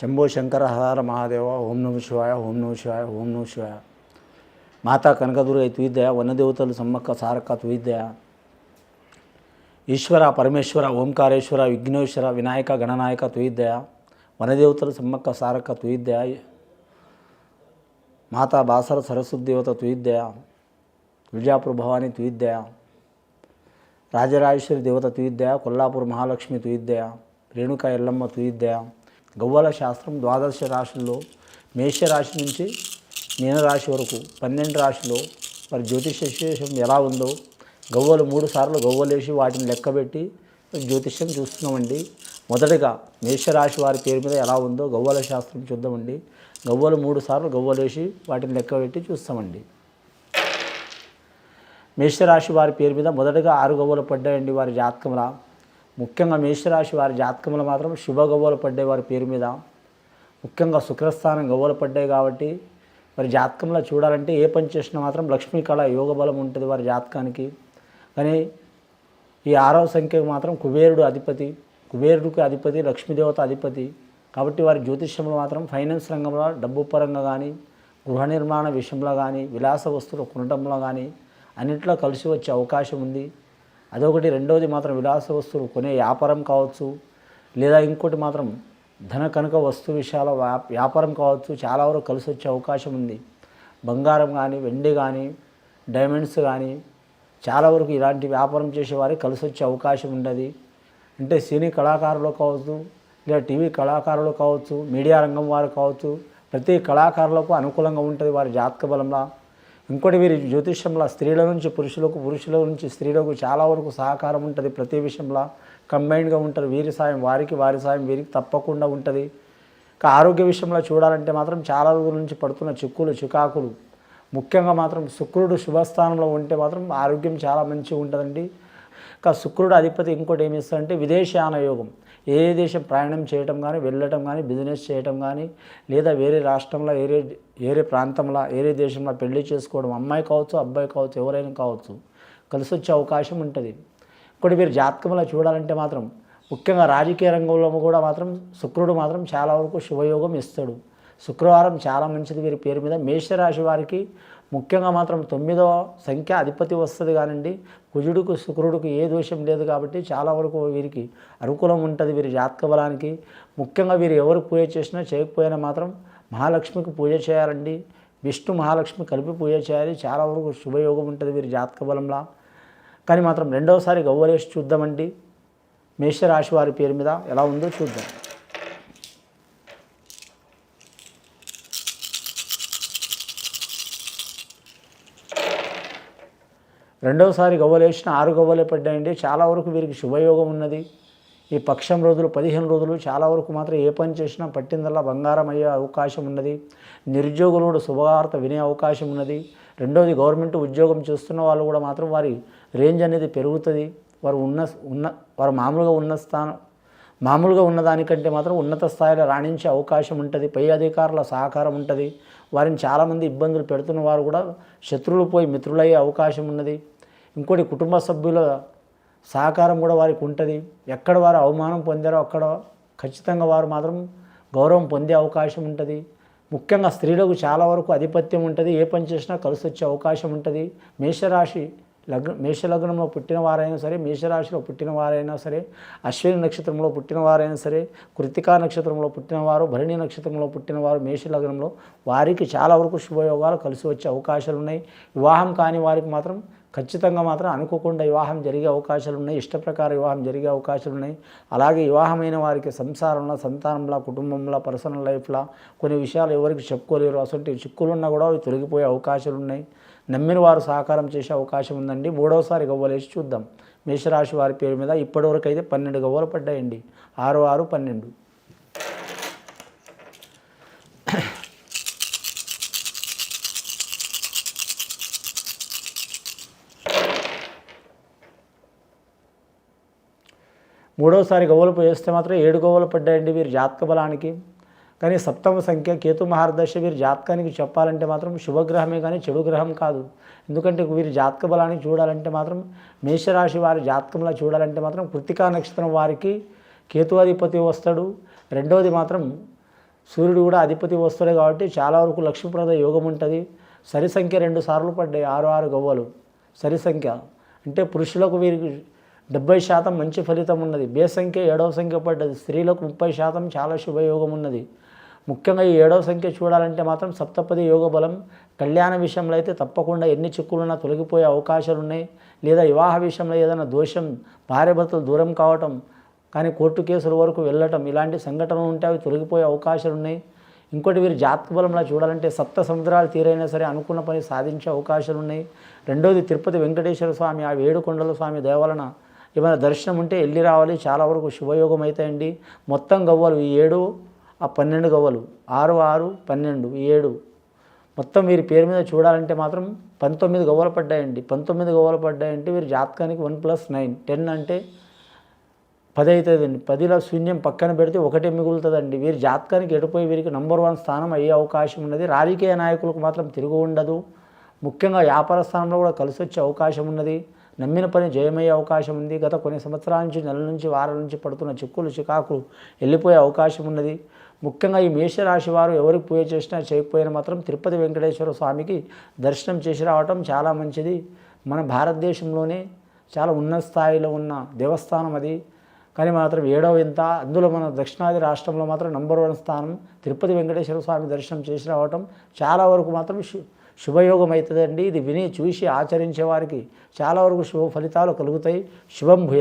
ಶಂಭು ಶಂಕರ ಹರ ಮಹಾದೇವ, ಓಂ ನಮ ಶಿವಾಯ, ಓಂ ನಮ ಶಿವಾಯ, ಓಂ ನಮ ಶಿವಾಯ. ಮಾತಾ ಕನಕದುರ್ಗ ತುಯಿದ್ದೆ ವನದೇವತಲು ಸಮ್ಮಕ್ಕ ಸಾರಕ್ಕ ತುಯಿದ್ದೆ ಈಶ್ವರ, ಪರಮೇಶ್ವರ, ಓಂಕಾರೇಶ್ವರ, ವಿಘ್ನೇಶ್ವರ, ವಿನಾಯಕ, ಗಣನಾಯಕ ತುಯಿದ್ದೆ ವನದೇವತಲು ಸಮ್ಮಕ್ಕ ಸಾರಕ್ಕ ತುಯಿದ್ದೆ ಮಾತಾ ಬಾಸರ ಸರಸ್ವದೇವತ ತುಯಿದ್ದೆ ವಿಜಾಪುರ ಭವಾನಿ ತುಯಿದ್ದೆ ರಾಜರಾಜೇಶ್ವರಿ ದೇವತ ತುಯಿದ್ದೆ ಕೊಲ್ಲಾಪುರ ಮಹಾಲಕ್ಷ್ಮಿ ತುಯಿದ್ದೆ ರೇಣುಕಾ ಎಲ್ಲಮ್ಮ ತುಯಿದ್ದೆ గవ్వల శాస్త్రం ద్వాదశ రాశుల్లో మేషరాశి నుంచి మీనరాశి వరకు పన్నెండు రాశిలో మరి జ్యోతిష విశేషం ఎలా ఉందో గవ్వలు మూడు సార్లు గవ్వలేసి వాటిని లెక్కబెట్టి జ్యోతిష్యం చూస్తున్నామండి. మొదటగా మేషరాశి వారి పేరు మీద ఎలా ఉందో గవ్వల శాస్త్రం చూద్దామండి. గవ్వలు మూడు సార్లు గవ్వలేసి వాటిని లెక్కబెట్టి చూస్తామండి. మేషరాశి వారి పేరు మీద మొదటగా ఆరు గవ్వలు పడ్డాయండి వారి జాతకంలా. ముఖ్యంగా మేషరాశి వారి జాతకంలో మాత్రం శుభ గవ్వలు పడ్డాయి వారి పేరు మీద. ముఖ్యంగా శుక్రస్థానం గవ్వలు పడ్డాయి కాబట్టి వారి జాతకంలో చూడాలంటే ఏ పని చేసినా మాత్రం లక్ష్మీ కళ యోగ బలం ఉంటుంది వారి జాతకానికి. కానీ ఈ ఆరవ సంఖ్యకు మాత్రం కుబేరుడు అధిపతి కుబేరుడికి అధిపతి లక్ష్మీదేవత అధిపతి. కాబట్టి వారి జ్యోతిష్యంలో మాత్రం ఫైనాన్స్ రంగంలో డబ్బు పరంగా కానీ గృహ నిర్మాణ విషయంలో కానీ విలాస వస్తువులు కొనడంలో కానీ అన్నింటిలో కలిసి వచ్చే అవకాశం ఉంది. అదొకటి. రెండవది మాత్రం విలాస వస్తువులు కొనే వ్యాపారం కావచ్చు లేదా ఇంకోటి మాత్రం ధన కనుక వస్తు విషయాల వ్యాపారం కావచ్చు చాలా వరకు కలిసి వచ్చే అవకాశం ఉంది. బంగారం కానీ వెండి కానీ డైమండ్స్ కానీ చాలా వరకు ఇలాంటి వ్యాపారం చేసేవారికి కలిసి వచ్చే అవకాశం ఉండదు. అంటే సినీ కళాకారులు కావచ్చు లేదా టీవీ కళాకారులు కావచ్చు మీడియా రంగం వారు కావచ్చు ప్రతి కళాకారులకు అనుకూలంగా ఉంటుంది వారి జాతక బలంలో. ఇంకోటి వీరి జ్యోతిష్యంలో స్త్రీల నుంచి పురుషులకు పురుషుల నుంచి స్త్రీలకు చాలా వరకు సహకారం ఉంటుంది. ప్రతి విషయంలో కంబైన్డ్గా ఉంటారు వీరి సాయం వారికి వారి సాయం వీరికి తప్పకుండా ఉంటుంది. ఇంకా ఆరోగ్య విషయంలో చూడాలంటే మాత్రం చాలా రోజుల నుంచి పడుతున్న చిక్కులు చికాకులు. ముఖ్యంగా మాత్రం శుక్రుడు శుభస్థానంలో ఉంటే మాత్రం ఆరోగ్యం చాలా మంచిగా ఉంటుందండి. ఇక శుక్రుడు అధిపతి ఇంకోటి ఏమి ఇస్తారంటే విదేశయాన యోగం ఏ దేశం ప్రయాణం చేయటం కానీ వెళ్ళటం కానీ బిజినెస్ చేయటం కానీ లేదా వేరే రాష్ట్రంలో వేరే వేరే ప్రాంతంలో వేరే దేశంలో పెళ్ళి చేసుకోవడం అమ్మాయి కావచ్చు అబ్బాయి కావచ్చు ఎవరైనా కావచ్చు కలిసి వచ్చే అవకాశం ఉంటుంది. ఇంకోటి మీరు జాతకంలో చూడాలంటే మాత్రం ముఖ్యంగా రాజకీయ రంగంలో కూడా మాత్రం శుక్రుడు మాత్రం చాలా వరకు శుభయోగం ఇస్తాడు. శుక్రవారం చాలా మంచిది. వీరి పేరు మీద మేషరాశి వారికి ముఖ్యంగా మాత్రం తొమ్మిదవ సంఖ్య అధిపతి వస్తుంది కానండి. కుజుడుకు శుక్రుడికి ఏ దోషం లేదు కాబట్టి చాలా వరకు వీరికి అనుకూలం ఉంటుంది వీరి జాతక బలానికి. ముఖ్యంగా వీరు ఎవరు పూజ చేసినా చేయకపోయినా మాత్రం మహాలక్ష్మికి పూజ చేయాలండి. విష్ణు మహాలక్ష్మి కలిపి పూజ చేయాలి. చాలా వరకు శుభయోగం ఉంటుంది వీరి జాతక బలంలా. కానీ మాత్రం రెండవసారి గవ్వలేసి చూద్దామండి. మేషరాశి వారి పేరు మీద ఎలా ఉందో చూద్దాం. రెండవసారి గవ్వలేసిన ఆరు గవ్వలే పడ్డాయండి. చాలా వరకు వీరికి శుభయోగం ఉన్నది. ఈ పక్షం రోజులు పదిహేను రోజులు చాలా వరకు మాత్రం ఏ పని చేసినా పట్టిందల్లా బంగారం అయ్యే అవకాశం ఉన్నది. నిరుద్యోగులు కూడా శుభవార్త వినే అవకాశం ఉన్నది. రెండోది గవర్నమెంట్ ఉద్యోగం చేస్తున్న వాళ్ళు కూడా మాత్రం వారి రేంజ్ అనేది పెరుగుతుంది. వారు ఉన్న ఉన్న వారు మామూలుగా ఉన్న స్థానం మామూలుగా ఉన్నదానికంటే మాత్రం ఉన్నత స్థాయిలో రాణించే అవకాశం ఉంటుంది. పై అధికారుల సహకారం ఉంటుంది. వారిని చాలామంది ఇబ్బందులు పెడుతున్న వారు కూడా శత్రువులు పోయి మిత్రులయ్యే అవకాశం ఉన్నది. ఇంకోటి కుటుంబ సభ్యుల సహకారం కూడా వారికి ఉంటుంది. ఎక్కడ వారు అవమానం పొందారో అక్కడ ఖచ్చితంగా వారు మాత్రం గౌరవం పొందే అవకాశం ఉంటుంది. ముఖ్యంగా స్త్రీలకు చాలా వరకు ఆధిపత్యం ఉంటుంది. ఏ పని చేసినా కలిసి వచ్చే అవకాశం ఉంటుంది. మేషరాశి లగ్న మేషలగ్నంలో పుట్టిన వారైనా సరే మేషరాశిలో పుట్టిన వారైనా సరే అశ్విని నక్షత్రంలో పుట్టిన వారైనా సరే కృతికా నక్షత్రంలో పుట్టినవారు భరణి నక్షత్రంలో పుట్టినవారు మేషలగ్నంలో వారికి చాలా వరకు శుభయోగాలు కలిసి వచ్చే అవకాశాలు ఉన్నాయి. వివాహం కాని వారికి మాత్రం ఖచ్చితంగా మాత్రం అనుకోకుండా వివాహం జరిగే అవకాశాలు ఉన్నాయి. ఇష్టప్రకార వివాహం జరిగే అవకాశాలు ఉన్నాయి. అలాగే వివాహమైన వారికి సంసారంలో సంతానంలో కుటుంబంలో పర్సనల్ లైఫ్లో కొన్ని విషయాలు ఎవరికి చెప్పుకోలేరు. అసలు చిక్కులున్నా కూడా అవి తొలగిపోయే అవకాశాలు ఉన్నాయి. నమ్మిన వారు సహకారం చేసే అవకాశం ఉందండి. మూడవసారి గవ్వలేసి చూద్దాం. మేషరాశి వారి పేరు మీద ఇప్పటివరకు అయితే పన్నెండు గవ్వలు పడ్డాయండి. ఆరు ఆరు పన్నెండు. మూడోసారి గవ్వలు వేస్తే మాత్రం ఏడు గవ్వలు పడ్డాయండి వీరి జాతక బలానికి. కానీ సప్తమ సంఖ్య కేతు మహార్దశ వీరి జాతకానికి చెప్పాలంటే మాత్రం శుభగ్రహమే కానీ చెడు గ్రహం కాదు. ఎందుకంటే వీరి జాతక బలాన్ని చూడాలంటే మాత్రం మేషరాశి వారి జాతకంలో చూడాలంటే మాత్రం కృతికా నక్షత్రం వారికి కేతువాధిపతి వస్తాడు. రెండవది మాత్రం సూర్యుడు కూడా అధిపతి వస్తాడు కాబట్టి చాలా వరకు లక్ష్మీప్రద యోగం ఉంటుంది. సరి సంఖ్య రెండు సార్లు పడ్డాయి. ఆరు ఆరు గవ్వలు. సరి సంఖ్య. అంటే పురుషులకు వీరికి డెబ్బై శాతం మంచి ఫలితం ఉన్నది. బే సంఖ్య ఏడవ సంఖ్య పడ్డది. స్త్రీలకు ముప్పై శాతం చాలా శుభయోగం ఉన్నది. ముఖ్యంగా ఈ ఏడవ సంఖ్య చూడాలంటే మాత్రం సప్తపది యోగ బలం కళ్యాణ విషయంలో అయితే తప్పకుండా ఎన్ని చిక్కులున్నా తొలగిపోయే అవకాశాలు ఉన్నాయి. లేదా వివాహ విషయంలో ఏదైనా దోషం భార్యభర్తలు దూరం కావటం కానీ కోర్టు కేసుల వరకు వెళ్ళటం ఇలాంటి సంఘటనలు ఉంటే అవి తొలగిపోయే అవకాశాలు ఉన్నాయి. ఇంకోటి వీరి జాతక బలంలో చూడాలంటే సప్త సముద్రాలు తీరైనా సరే అనుకున్న పని సాధించే అవకాశాలు ఉన్నాయి. రెండోది తిరుపతి వెంకటేశ్వర స్వామి ఆ వేడుకొండల స్వామి దేవలన ఏమైనా దర్శనం ఉంటే వెళ్ళి రావాలి. చాలా వరకు శుభయోగం అవుతాయండి మొత్తం గవ్వలు ఈ ఏడు ఆ పన్నెండు గవ్వలు. ఆరు ఆరు పన్నెండు ఏడు. మొత్తం వీరి పేరు మీద చూడాలంటే మాత్రం పంతొమ్మిది గవ్వలు పడ్డాయండి. పంతొమ్మిది గవ్వలు పడ్డాయంటే మీరు జాతకానికి వన్ ప్లస్ నైన్. టెన్ అంటే పది అవుతుందండి పదిలో శూన్యం పక్కన పెడితే ఒకటే మిగులుతుందండి. వీరి జాతకానికి ఎడిపోయి వీరికి నంబర్ వన్ స్థానం అయ్యే అవకాశం ఉన్నది. రాజకీయ నాయకులకు మాత్రం తిరుగు ఉండదు. ముఖ్యంగా వ్యాపార స్థానంలో కూడా కలిసి వచ్చే అవకాశం ఉన్నది. నమ్మిన పని జయమయ్యే అవకాశం ఉంది. గత కొన్ని సంవత్సరాల నుంచి నెలల నుంచి వారాల నుంచి పడుతున్న చిక్కులు చికాకులు వెళ్ళిపోయే అవకాశం ఉన్నది. ముఖ్యంగా ఈ మేషరాశి వారు ఎవరికి పూజ చేసినా చేయకపోయినా మాత్రం తిరుపతి వెంకటేశ్వర స్వామికి దర్శనం చేసి రావటం చాలా మంచిది. మన భారతదేశంలోనే చాలా ఉన్నత స్థాయిలో ఉన్న దేవస్థానం అది. కానీ మాత్రం ఏడవ ఇంత అందులో మన దక్షిణాది రాష్ట్రంలో మాత్రం నంబర్ వన్ స్థానం తిరుపతి వెంకటేశ్వర స్వామి దర్శనం చేసి రావటం చాలా వరకు మాత్రం శుభయోగం అవుతుందండి ఇది విని చూసి ఆచరించే వారికి చాలా వరకు శుభ ఫలితాలు కలుగుతాయి. శుభం భూయత్.